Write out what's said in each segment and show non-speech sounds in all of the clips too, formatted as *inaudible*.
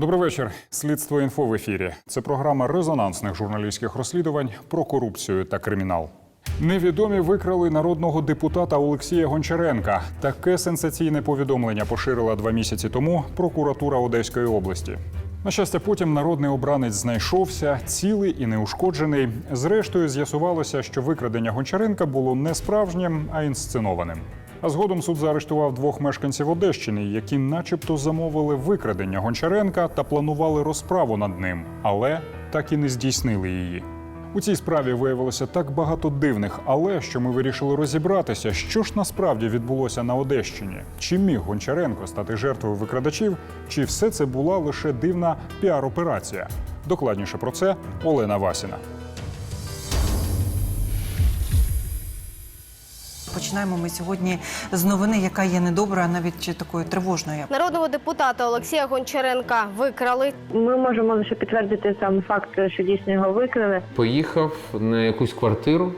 Добрий вечір. Слідство інфо в ефірі. Це програма резонансних журналістських розслідувань про корупцію та кримінал. Невідомі викрали народного депутата Олексія Гончаренка. Таке сенсаційне повідомлення поширила два місяці тому прокуратура Одеської області. На щастя, потім народний обранець знайшовся, цілий і неушкоджений. Зрештою, з'ясувалося, що викрадення Гончаренка було не справжнім, а інсценованим. А згодом суд заарештував двох мешканців Одещини, які, начебто, замовили викрадення Гончаренка та планували розправу над ним, але так і не здійснили її. У цій справі виявилося так багато дивних, але що ми вирішили розібратися, що ж насправді відбулося на Одещині. Чи міг Гончаренко стати жертвою викрадачів, чи все це була лише дивна піар-операція? Докладніше про це Олена Васіна. Починаємо ми сьогодні з новини, яка є недобра, навіть чи такою тривожною. Народного депутата Олексія Гончаренка викрали. Ми можемо лише підтвердити сам факт, що дійсно його викрили. Поїхав на якусь квартиру.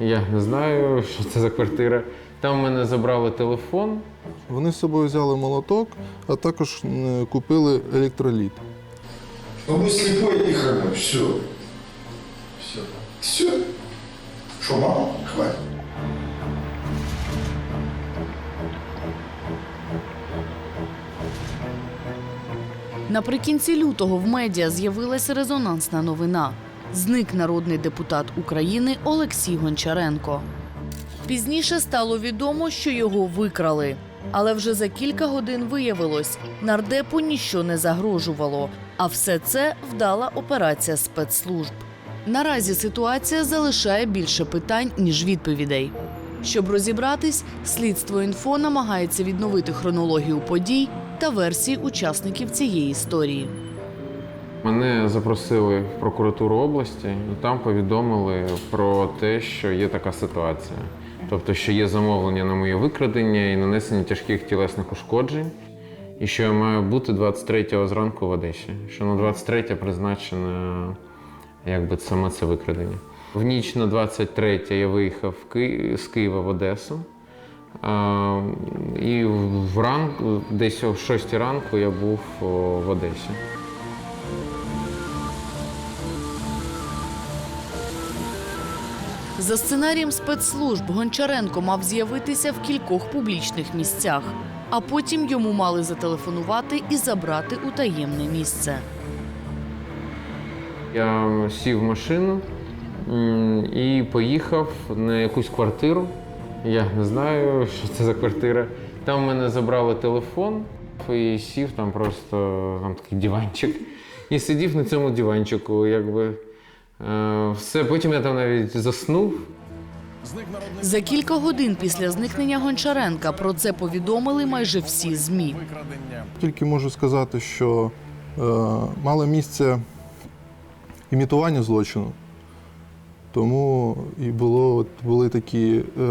Я не знаю, що це за квартира. Там в мене забрали телефон. Вони з собою взяли молоток, а також купили електроліт. Ну, вы слепой и хромой. Все. Все. Все. Что, мама? Хватит. Наприкінці лютого в медіа з'явилася резонансна новина. Зник народний депутат України Олексій Гончаренко. Пізніше стало відомо, що його викрали. Але вже за кілька годин виявилось, нардепу ніщо не загрожувало. А все це вдала операція спецслужб. Наразі ситуація залишає більше питань, ніж відповідей. Щоб розібратись, слідство інфо намагається відновити хронологію подій та версії учасників цієї історії. Мене запросили в прокуратуру області і там повідомили про те, що є така ситуація. Тобто, що є замовлення на моє викрадення і нанесення тяжких тілесних ушкоджень, і що я маю бути 23-го зранку в Одесі. Що на 23 призначено якби саме це викрадення. В ніч на 23 я виїхав з Києва в Одесу. І вранку, десь о 6 ранку я був в Одесі. За сценарієм спецслужб Гончаренко мав з'явитися в кількох публічних місцях, а потім йому мали зателефонувати і забрати у таємне місце. Я сів в машину і поїхав на якусь квартиру. Я не знаю, *laughs* що це за квартира. Там в мене забрали телефон і сів там просто там такий диванчик. І сидів на цьому диванчику, якби. Е, все, потім я там навіть заснув. За кілька годин після зникнення Гончаренка про це повідомили майже всі змі. Тільки можу сказати, що е, мало місце імітування злочину, тому і було, от були такі е,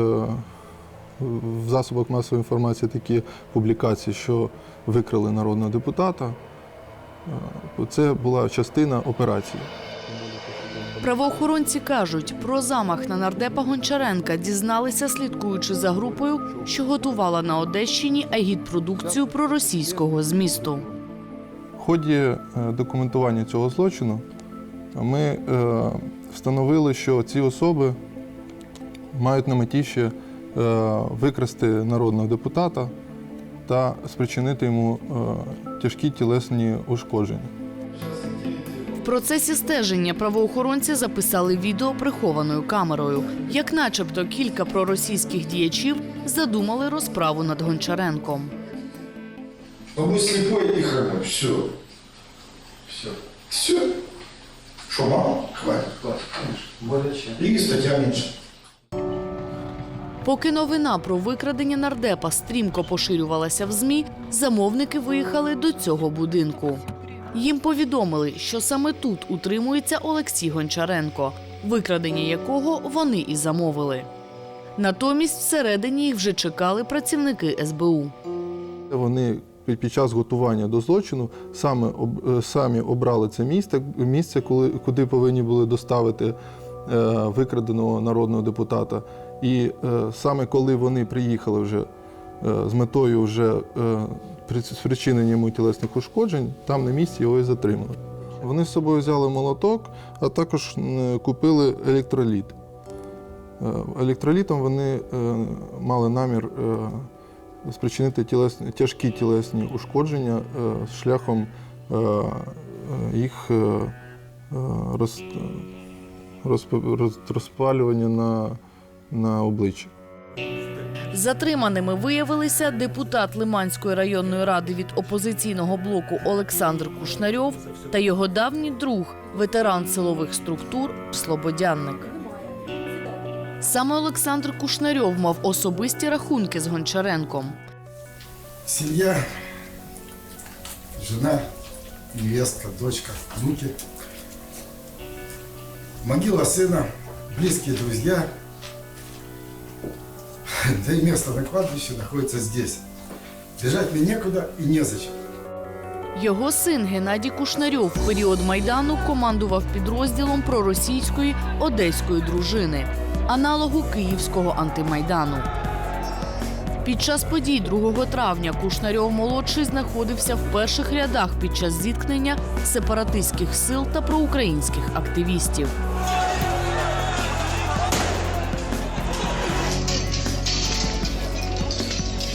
в засобах масової інформації такі публікації, що викрили народного депутата. Е, Це була частина операції. Правоохоронці кажуть, про замах на нардепа Гончаренка дізналися, слідкуючи за групою, що готувала на Одещині агітпродукцію проросійського змісту. В ході е, документування цього злочину ми е, встановили, що ці особи мають на меті ще е, викрасти народного депутата та спричинити йому е, тяжкі тілесні ушкодження. В процесі стеження правоохоронці записали відео прихованою камерою, як начебто кілька проросійських діячів задумали розправу над Гончаренком. Ну, вы слепой и. Все. Все. Все. Что, мама? Хватит. Хватит, конечно. Более чем. И статья меньше. Поки новина про викрадення нардепа стрімко поширювалася в ЗМІ, замовники виїхали до цього будинку. Їм повідомили, що саме тут утримується Олексій Гончаренко, викрадення якого вони і замовили. Натомість всередині їх вже чекали працівники СБУ. Вони під час готування до злочину саме е, самі обрали це місце, місце, коли, куди повинні були доставити е, викраденого народного депутата. І е, саме коли вони приїхали вже з метою вже спричинення йому тілесних ушкоджень, там на місці його і затримали. Вони з собою взяли молоток, а також купили електроліт. Електролітом вони мали намір спричинити тілесні, тяжкі тілесні ушкодження е, шляхом е, е, їх е, роз, роз- розпалювання на, на обличчі. Затриманими виявилися депутат Лиманської районної ради від опозиційного блоку Олександр Кушнарьов та його давній друг, ветеран силових структур Слободянник. Саме Олександр Кушнарьов мав особисті рахунки з Гончаренком. Семья, жена, невестка, дочка, внуки. Могила сына, близкие друзья. Да и место на кладбище находится здесь. Бежать мне некуда и незачем. Його син Геннадій Кушнарьов в період майдану командував підрозділом проросійської одеської дружини, аналогу київського антимайдану. Під час подій 2 травня Кушнарьов молодший знаходився в перших рядах під час зіткнення сепаратистських сил та проукраїнських активістів.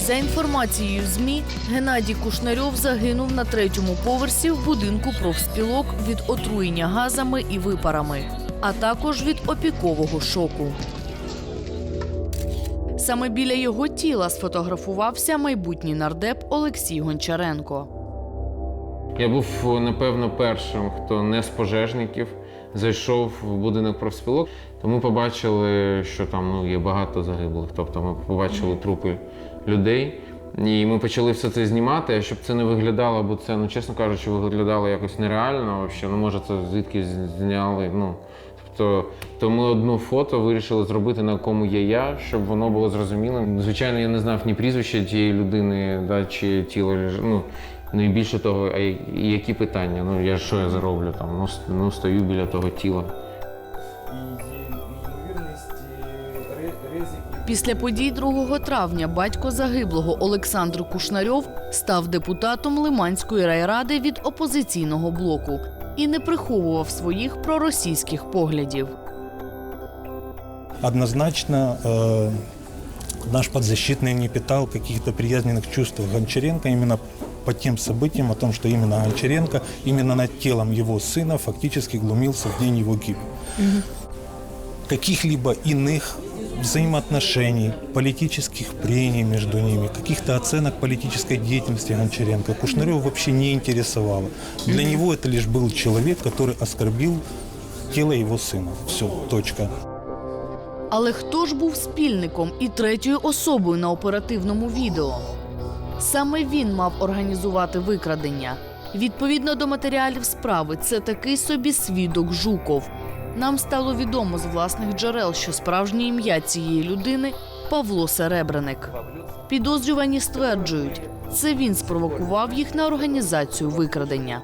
За інформацією ЗМІ, Геннадій Кушнарьов загинув на третьому поверсі в будинку профспілок від отруєння газами і випарами, а також від опікового шоку. Саме біля його тіла сфотографувався майбутній нардеп Олексій Гончаренко. Я був, напевно, першим, хто не з пожежників зайшов в будинок профспілок. То ми побачили, що там ну, є багато загиблих. Тобто ми побачили трупи людей. І ми почали все це знімати, а щоб це не виглядало, бо це, ну чесно кажучи, виглядало якось нереально. Вообще. Ну, може, це звідки зняли. Ну, тобто, то ми одну фото вирішили зробити, на кому є я, щоб воно було зрозумілим. Звичайно, я не знав ні прізвища тієї людини, да, чи тіло. Ну, ну і більше того, а які питання? Ну я що я зароблю там? Ну, ну стою біля того тіла. Після подій 2 травня батько загиблого Олександр Кушнарьов став депутатом Лиманської райради від опозиційного блоку і не приховував своїх проросійських поглядів. Однозначно э, наш подзащитный не питал каких-то приязненных чувств к Гончаренко именно по тем событиям, о том, что именно Гончаренко, именно над телом его сына фактически глумился в день его гибели. Каких-либо иных взаимоотношений, политических прений между ними, каких-то оценок политической деятельности Гончаренко Кушнарев вообще не интересовало. Для него это лишь был человек, который оскорбил тело его сына. Все, точка. Але хто ж був спільником і третьою особою на оперативному відео? Саме він мав організувати викрадення. Відповідно до матеріалів справи, це такий собі свідок Жуков. Нам стало відомо з власних джерел, що справжнє ім'я цієї людини Павло Серебреник. Підозрювані стверджують, це він спровокував їх на організацію викрадення.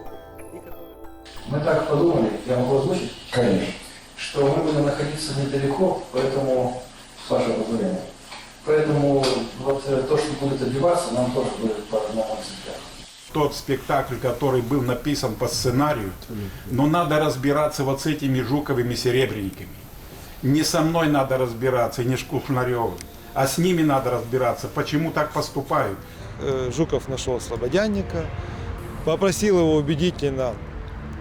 Мы так подумали, я могу озвучить? Конечно. Что мы будем находиться недалеко, поэтому, с вашего позволения, поэтому вот э, то, что будет отбиваться, нам тоже будет по одному экземпляру. Тот спектакль, который был написан по сценарию, но надо разбираться вот с этими жуковыми серебряниками. Не со мной надо разбираться, не с Кушнаревым, а с ними надо разбираться, почему так поступают. Э, Жуков нашел Слободянника, попросил его убедительно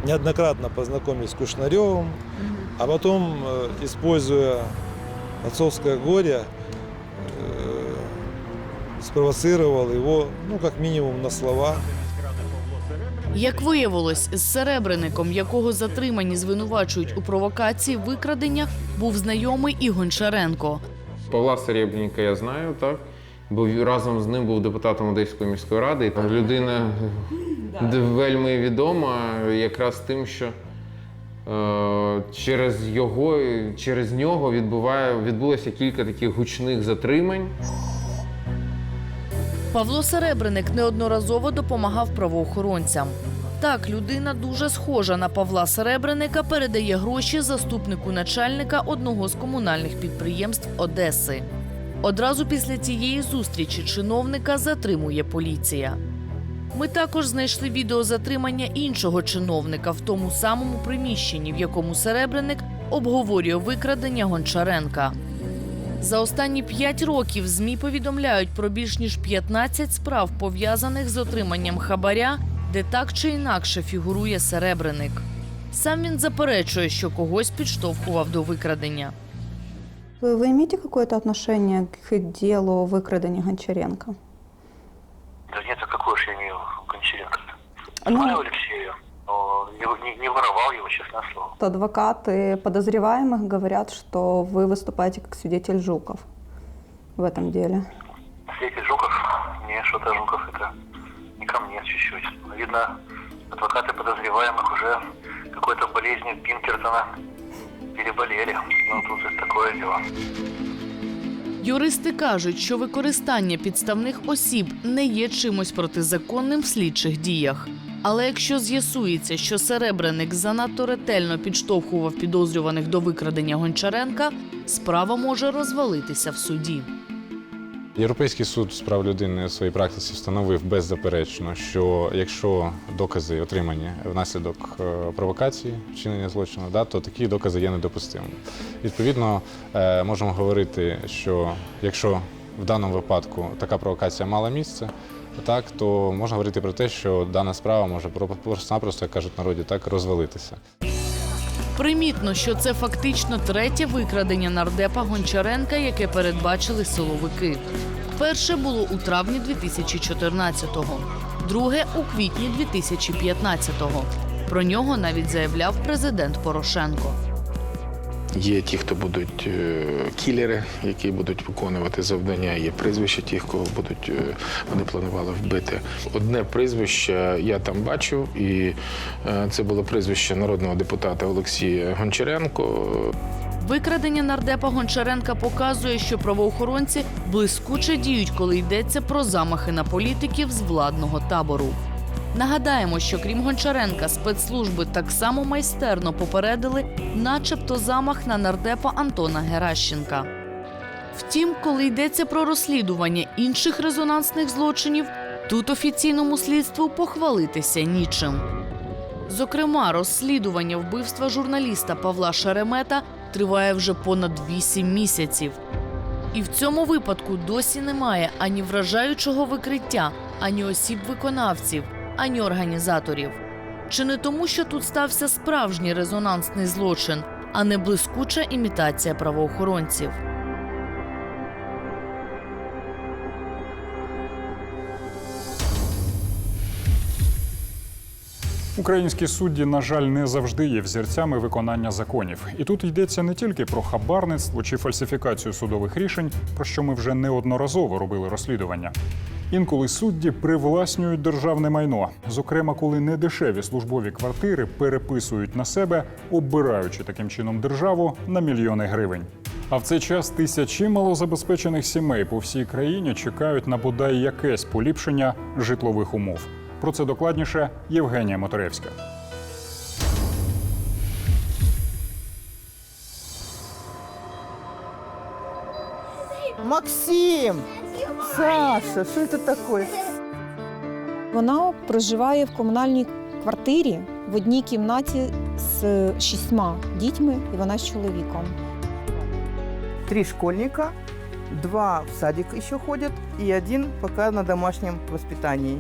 неоднократно познакомить с Кушнаревым, а потом, э, используя отцовское горе, э, спровоцировал его, ну, как минимум, на слова. Як виявилось, з серебряником, якого затримані звинувачують у провокації викрадення, був знайомий і Гончаренко. Павла Серебренника я знаю, так. Бо разом з ним був депутатом Одеської міської ради. Людина вельми відома якраз тим, що е, через його, через нього відбуває, відбулося кілька таких гучних затримань. Павло Серебреник неодноразово допомагав правоохоронцям. Так, людина дуже схожа на Павла Серебреника передає гроші заступнику начальника одного з комунальних підприємств Одеси. Одразу після цієї зустрічі чиновника затримує поліція. Ми також знайшли відео затримання іншого чиновника в тому самому приміщенні, в якому Серебряник обговорює викрадення Гончаренка. За останні п'ять років ЗМІ повідомляють про більш ніж 15 справ, пов'язаних з отриманням хабаря, де так чи інакше фігурує Серебряник. Сам він заперечує, що когось підштовхував до викрадення. Вы, вы имеете какое-то отношение к делу выкрадения Гончаренко? Да нет, а какое же я имею Гончаренко? Ну- Знаю Алексея, но не, не- не воровал его, честное слово. Адвокаты подозреваемых говорят, что вы выступаете как свидетель Жуков в этом деле. Свете Жуков? Не, что-то Жуков это не ко мне чуть-чуть. Видно, адвокаты подозреваемых уже какой-то болезнью Пинкертона переболели. Ну, тут и такое дело. Юристи кажуть, що використання підставних осіб не є чимось протизаконним в слідчих діях. Але якщо з'ясується, що Серебряник занадто ретельно підштовхував підозрюваних до викрадення Гончаренка, справа може розвалитися в суді. Європейський суд з прав людини в своїй практиці встановив беззаперечно, що якщо докази отримані внаслідок е, провокації вчинення злочину, да, то такі докази є недопустимими. Відповідно, е, можемо говорити, що якщо в даному випадку така провокація мала місце, так то можна говорити про те, що дана справа може просто-напросто, як кажуть народі, так розвалитися. Примітно, що це фактично третє викрадення нардепа Гончаренка, яке передбачили силовики. Перше було у травні 2014-го, друге у квітні 2015-го. Про нього навіть заявляв президент Порошенко. Є ті, хто будуть е, кілери, які будуть виконувати завдання. Є прізвища тих, кого будуть е, вони планували вбити. Одне прізвище я там бачив, і е, це було прізвище народного депутата Олексія Гончаренко. Викрадення нардепа Гончаренка показує, що правоохоронці блискуче діють, коли йдеться про замахи на політиків з владного табору. Нагадаємо, що крім Гончаренка, спецслужби так само майстерно попередили, начебто, замах на нардепа Антона Геращенка. Втім, коли йдеться про розслідування інших резонансних злочинів, тут офіційному слідству похвалитися нічим. Зокрема, розслідування вбивства журналіста Павла Шеремета триває вже понад 8 місяців. І в цьому випадку досі немає ані вражаючого викриття, ані осіб виконавців, ані організаторів. Чи не тому, що тут стався справжній резонансний злочин, а не блискуча імітація правоохоронців? Українські судді, на жаль, не завжди є взірцями виконання законів. І тут йдеться не тільки про хабарництво чи фальсифікацію судових рішень, про що ми вже неодноразово робили розслідування. Інколи судді привласнюють державне майно, зокрема, коли недешеві службові квартири переписують на себе, оббираючи таким чином державу на мільйони гривень. А в цей час тисячі малозабезпечених сімей по всій країні чекають на бодай якесь поліпшення житлових умов. Про це докладніше Євгенія Моторевська. Максим! Саша, що це таке? Вона проживає в комунальній квартирі в одній кімнаті з шістьма дітьми, і вона з чоловіком. Три школьника, два в садик еще ходят, и один пока на домашнем воспитании.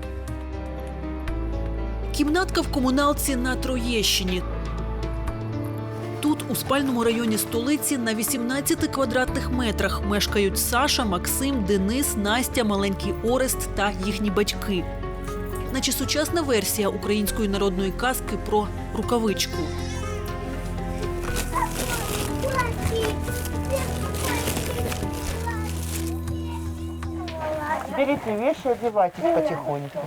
Кімнатка в комуналці на Троєщині. У спальному районі столиці, на 18 квадратних метрах мешкають Саша, Максим, Денис, Настя, маленький Орест та їхні батьки. Наче сучасна версія української народної казки про рукавичку. Берите вещи, одевайтесь потихоньку.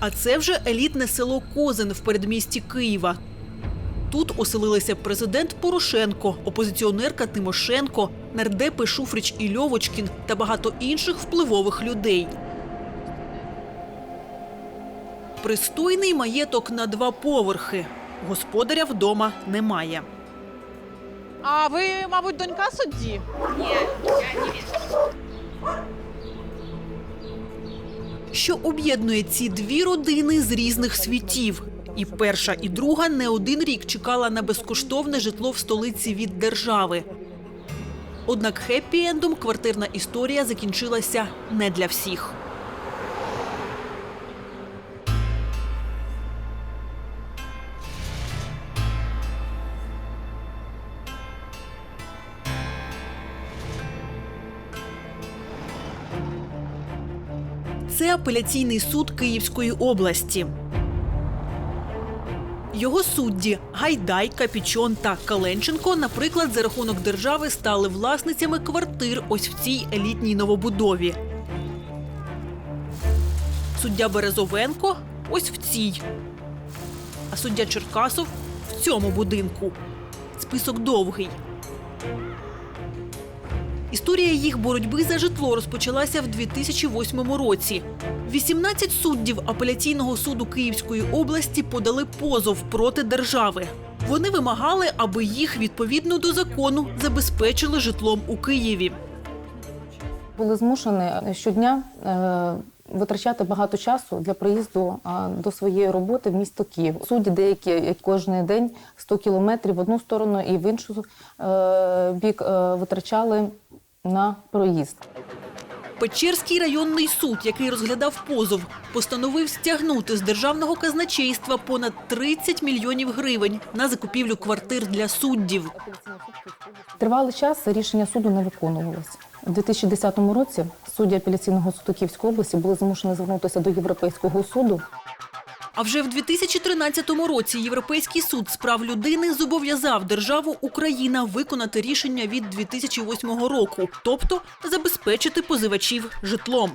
А це вже елітне село Козин в передмісті Києва. Тут оселилися президент Порошенко, опозиціонерка Тимошенко, нардепи Шуфрич і Льовочкін та багато інших впливових людей. Пристойний маєток на два поверхи. Господаря вдома немає. А ви, мабуть, донька судді? Ні, я не що об'єднує ці дві родини з різних світів. І перша, і друга не один рік чекала на безкоштовне житло в столиці від держави. Однак хеппі-ендом квартирна історія закінчилася не для всіх. Це апеляційний суд Київської області. Його судді Гайдай, Капічон та Каленченко, наприклад, за рахунок держави стали власницями квартир ось в цій елітній новобудові. Суддя Березовенко ось в цій. А суддя Черкасов в цьому будинку. Список довгий. Історія їх боротьби за житло розпочалася в 2008 році. 18 суддів апеляційного суду Київської області подали позов проти держави. Вони вимагали, аби їх відповідно до закону забезпечили житлом у Києві. були змушені щодня е, витрачати багато часу для приїзду е, до своєї роботи в місто Київ. Судді деякі як кожен день 100 кілометрів в одну сторону і в іншу е, бік е, витрачали на проїзд. Печерський районний суд, який розглядав позов, постановив стягнути з державного казначейства понад 30 мільйонів гривень на закупівлю квартир для суддів. Тривалий час рішення суду не виконувалось. У 2010 році судді апеляційного суду Київської області були змушені звернутися до Європейського суду А вже в 2013 році Європейський суд з прав людини зобов'язав державу Україна виконати рішення від 2008 року, тобто забезпечити позивачів житлом.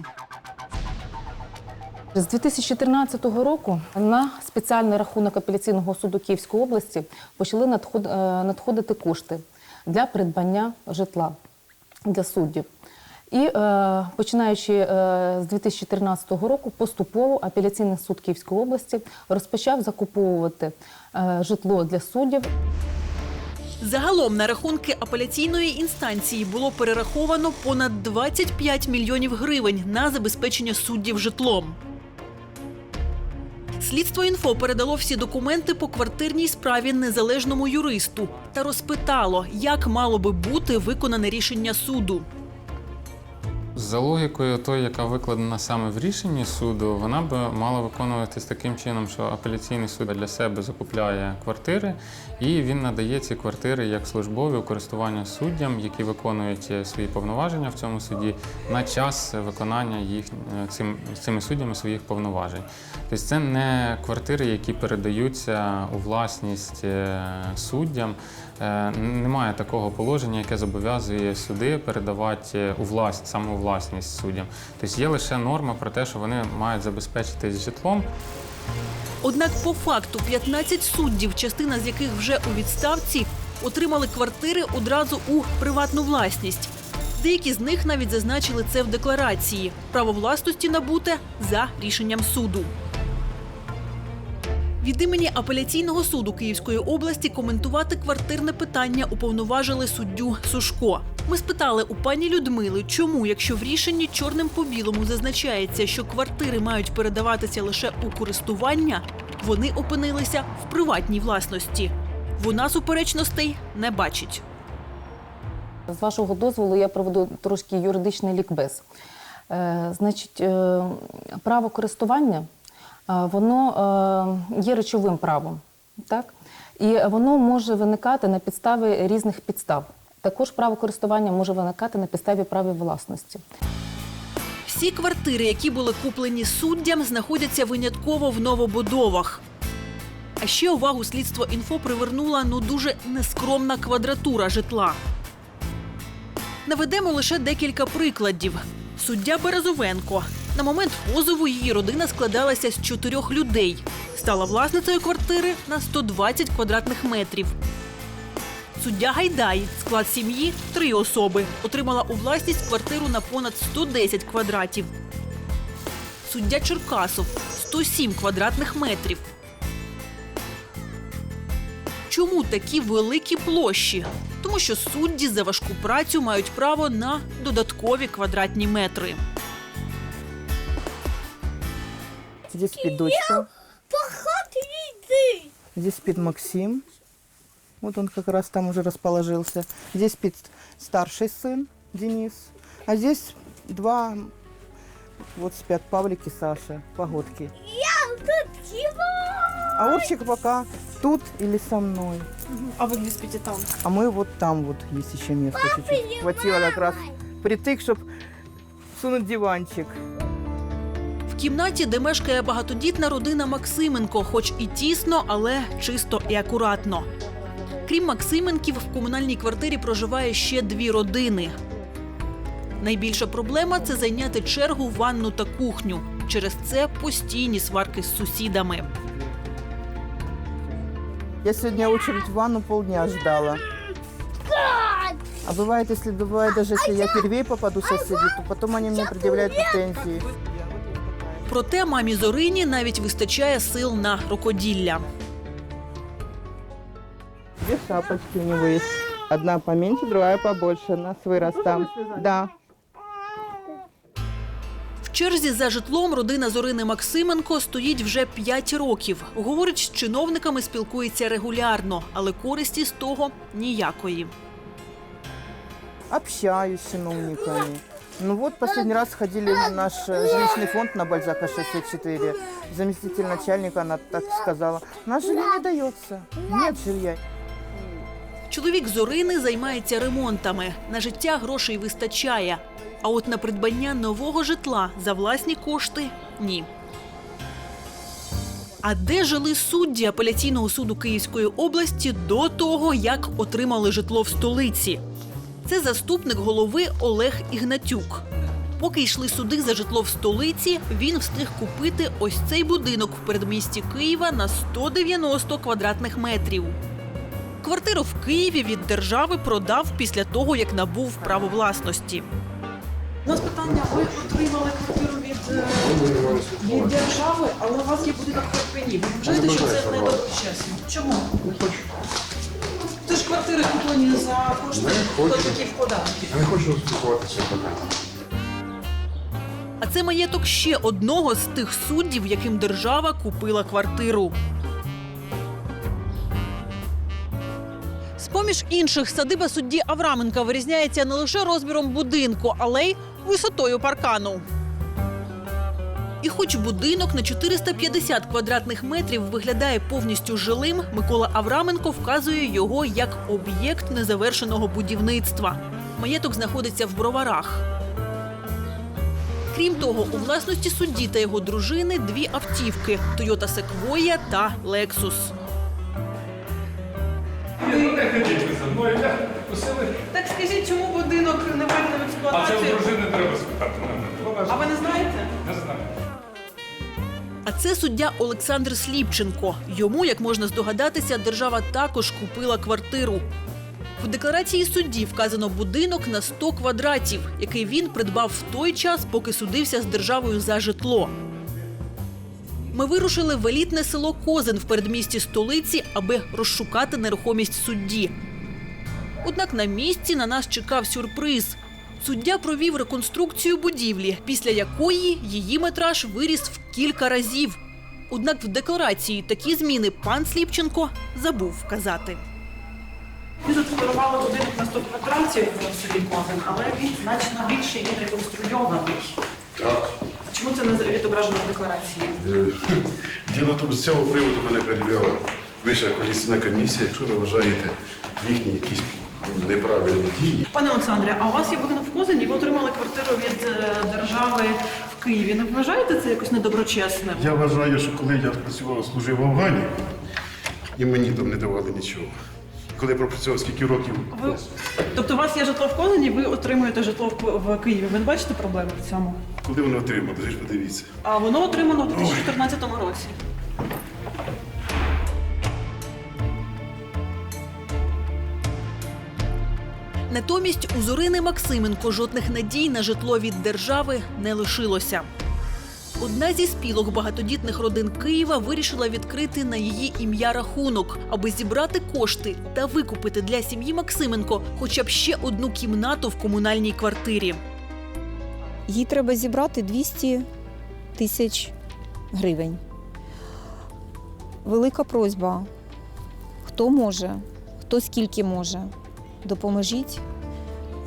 З 2013 року на спеціальний рахунок апеляційного суду Київської області почали е, надходити кошти для придбання житла для суддів. І е, починаючи е, з 2013 року, поступово апеляційний суд Київської області розпочав закуповувати е, житло для суддів. Загалом на рахунки апеляційної інстанції було перераховано понад 25 мільйонів гривень на забезпечення суддів житлом. Слідство інфо передало всі документи по квартирній справі незалежному юристу та розпитало, як мало би бути виконане рішення суду. За логікою, той, яка викладена саме в рішенні суду, вона би мала виконуватись таким чином, що апеляційний суд для себе закупляє квартири, і він надає ці квартири як службові у користування суддям, які виконують свої повноваження в цьому суді на час виконання їх е, цим, цими суддями своїх повноважень. Тобто це не квартири, які передаються у власність е, суддям. Е, Немає такого положення, яке зобов'язує суди передавати у власність, саме у власність суддям. Тобто є лише норма про те, що вони мають забезпечитись житлом. Однак, по факту, 15 суддів, частина з яких вже у відставці, отримали квартири одразу у приватну власність. Деякі з них навіть зазначили це в декларації. Право власності набуте за рішенням суду. Від імені апеляційного суду Київської області коментувати квартирне питання уповноважили суддю Сушко. Ми спитали у пані Людмили, чому, якщо в рішенні чорним по білому зазначається, що квартири мають передаватися лише у користування, вони опинилися в приватній власності. Вона суперечностей не бачить. З вашого дозволу я проведу трошки юридичний лікбез. Е, значить, е, право користування воно е, є речовим правом, так? І воно може виникати на підставі різних підстав. Також право користування може виникати на підставі права власності. Всі квартири, які були куплені суддям, знаходяться винятково в новобудовах. А ще увагу слідство інфо привернула ну дуже нескромна квадратура житла. Наведемо лише декілька прикладів. Суддя Березовенко. На момент позову її родина складалася з чотирьох людей. Стала власницею квартири на 120 квадратних метрів. Суддя Гайдай, склад сім'ї три особи, отримала у власність квартиру на понад 110 квадратів. Суддя Черкасов 107 квадратних метрів. Чому такі великі площі? Тому що судді за важку працю мають право на додаткові квадратні метри. Здесь спит дочка. Здесь спит Максим. Вот он как раз там уже расположился. Здесь спит старший сын Денис. А здесь два вот спят Павлик и Саша, погодки. А Орчик пока тут или со мной. А вы где спите там? А мы вот там вот есть еще место чуть-чуть. Хватило как раз притык, чтобы сунуть диванчик. В кімнаті, де мешкає багатодітна родина Максименко, хоч і тісно, але чисто і акуратно. Крім Максименків, в комунальній квартирі проживає ще дві родини. Найбільша проблема це зайняти чергу в ванну та кухню. Через це постійні сварки з сусідами. Я сегодня очередь в ванну полдня ждала. А бывает, если бывает, даже если я первее попаду соседи, то потом они мне предъявляют претензии. Проте мамі Зорині навіть вистачає сил на рукоділля. Две шапочки у него. Одна поменьше, другая побольше. Нас вырос там. Да. В черзі за житлом родина Зорини Максименко стоїть вже 5 років. Говорить, з чиновниками спілкується регулярно, але користі з того ніякої. Общаюсь с чиновниками. Ну вот, последний раз ходили в наш э, жилищный фонд на Бальзака 64. Заместитель начальника, она так сказала, нас жилье не дается. Нет жилья. Чоловік Зорини займається ремонтами. На життя грошей вистачає. А от на придбання нового житла за власні кошти ні. А де жили судді апеляційного суду Київської області до того, як отримали житло в столиці? Це заступник голови Олег Ігнатюк. Поки йшли суди за житло в столиці, він встиг купити ось цей будинок в передмісті Києва на 190 квадратних метрів. Квартиру в Києві від держави продав після того, як набув право власності. У нас питання, ви отримали квартиру від, е, від держави, але у вас є будинок в Ірпені. Ви вважаєте, що це не доброчесно? Чому? Не хочу. Це ж квартири куплені за кошти платників податків. Я не хочу спілкуватися питання. А це маєток ще одного з тих суддів, яким держава купила квартиру. З-поміж інших садиба судді Авраменка вирізняється не лише розміром будинку, але й висотою паркану. І хоч будинок на 450 квадратних метрів виглядає повністю жилим, Микола Авраменко вказує його як об'єкт незавершеного будівництва. Маєток знаходиться в броварах. Крім того, у власності судді та його дружини дві автівки Toyota Sequoia та Lexus. Так скажіть, чому будинок не введено в експлуатацію? треба спитати. А ви не знаєте? Не знаю. А це суддя Олександр Сліпченко. Йому, як можна здогадатися, держава також купила квартиру. В декларації судді вказано будинок на 100 квадратів, який він придбав в той час, поки судився з державою за житло. Ми вирушили в елітне село Козин в передмісті столиці, аби розшукати нерухомість судді. Однак на місці на нас чекав сюрприз. Суддя провів реконструкцію будівлі, після якої її метраж виріс в кілька разів. Однак в декларації такі зміни пан Сліпченко забув вказати. Ви задекларували будинок на 100 квадратів в селі Козин, але він значно більший і реконструйований. Так. Чому це не відображено в декларації? Е, Діло в тому, з цього приводу мене перевіряла Вища коаліційна комісія, якщо ви вважаєте їхні якісь неправильні дії. Пане Олександре, а у вас є будинок в Козині, ви отримали квартиру від е, держави в Києві. Не вважаєте це якось недоброчесним? Я вважаю, що коли я працював, служив в Афгані, і мені там не давали нічого. Коли я пропрацював скільки років, Ви... Тобто у вас є житло в Козині, ви отримуєте житло в, Києві. Ви не бачите проблеми в цьому? коли ви ж подивіться. А воно отримано в 2014 році. Натомість у Зорини Максименко жодних надій на житло від держави не лишилося. Одна зі спілок багатодітних родин Києва вирішила відкрити на її ім'я рахунок, аби зібрати кошти та викупити для сім'ї Максименко хоча б ще одну кімнату в комунальній квартирі. Їй треба зібрати 200 тисяч гривень. Велика просьба, хто може, хто скільки може, допоможіть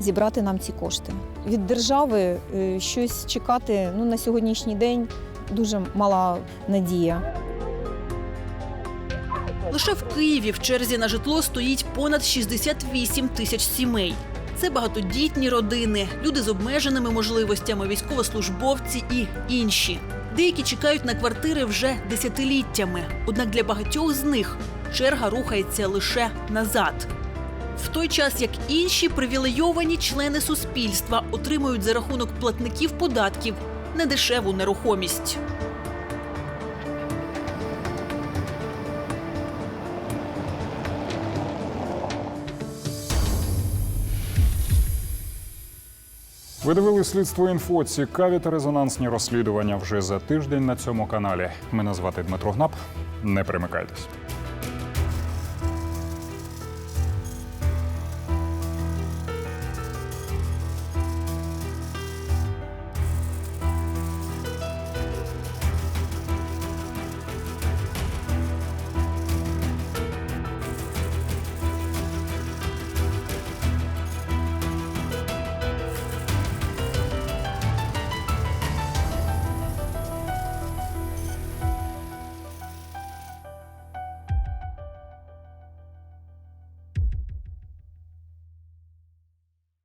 зібрати нам ці кошти. Від держави е, щось чекати ну, на сьогоднішній день дуже мала надія. Лише в Києві в черзі на житло стоїть понад 68 тисяч сімей. Це багатодітні родини, люди з обмеженими можливостями, військовослужбовці і інші. Деякі чекають на квартири вже десятиліттями. Однак для багатьох з них черга рухається лише назад. В той час як інші привілейовані члени суспільства отримують за рахунок платників податків недешеву нерухомість. Ви дивились слідство інфо. Цікаві та резонансні розслідування вже за тиждень на цьому каналі. Мене звати Дмитро Гнап. Не примикайтесь.